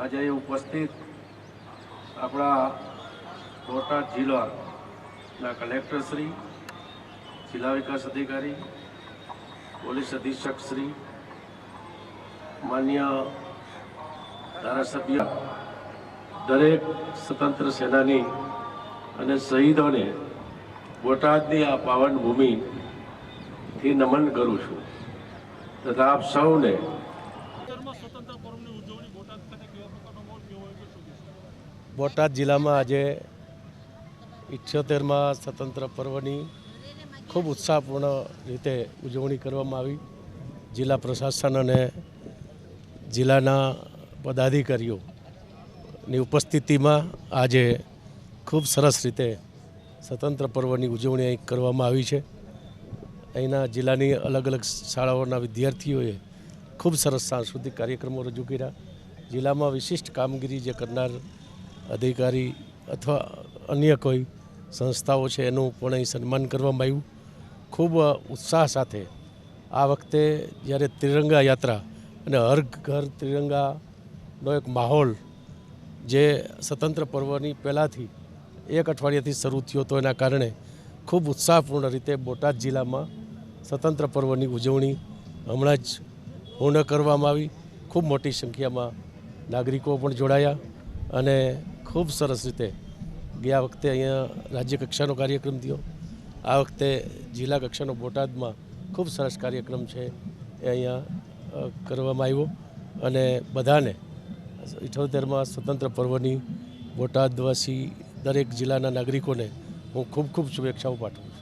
આજે ઉપસ્થિત આપણા બોટાદ જિલ્લાના કલેક્ટરશ્રી જિલ્લા વિકાસ અધિકારી, પોલીસ અધિક્ષક શ્રી, માન્ય ધારાસભ્ય, દરેક સ્વતંત્ર સેનાની અને શહીદોને બોટાદની આ પાવન ભૂમિથી નમન કરું છું. તથા આપ સૌને બોટાદ જિલ્લામાં આજે ઇઠ્યોતેરમાં સ્વતંત્ર પર્વની ખૂબ ઉત્સાહપૂર્ણ રીતે ઉજવણી કરવામાં આવી. જિલ્લા પ્રશાસન અને જિલ્લાના પદાધિકારીઓની ઉપસ્થિતિમાં આજે ખૂબ સરસ રીતે સ્વતંત્ર પર્વની ઉજવણી કરવામાં આવી છે. અહીંના જિલ્લાની અલગ અલગ શાળાઓના વિદ્યાર્થીઓએ ખૂબ સરસ સાંસ્કૃતિક કાર્યક્રમો રજૂ કર્યા. જિલ્લામાં વિશિષ્ટ કામગીરી જે કરનાર અધિકારી અથવા અન્ય કોઈ સંસ્થાઓ છે, એનું પણ અહીં સન્માન કરવામાં આવ્યું. ખૂબ ઉત્સાહ સાથે આ વખતે જ્યારે ત્રિરંગા યાત્રા અને હર ઘર ત્રિરંગાનો એક માહોલ જે સ્વતંત્ર પર્વની પહેલાંથી એક અઠવાડિયાથી શરૂ થયો હતો એના કારણે ખૂબ ઉત્સાહપૂર્ણ રીતે બોટાદ જિલ્લામાં સ્વતંત્ર પર્વની ઉજવણી હમણાં જ પૂર્ણ કરવામાં આવી. ખૂબ મોટી સંખ્યામાં નાગરિકો પણ જોડાયા અને ખૂબ સરસ રીતે ગયા વખતે અહીંયા રાજ્ય કક્ષાનો કાર્યક્રમ થયો. આ વખતે જિલ્લા કક્ષાનો બોટાદમાં ખૂબ સરસ કાર્યક્રમ છે એ અહીંયા કરવામાં આવ્યો અને બધાને ઇઠોતેરમાં સ્વતંત્ર પર્વની બોટાદવાસી દરેક જિલ્લાના નાગરિકોને હું ખૂબ ખૂબ શુભેચ્છાઓ પાઠવું છું.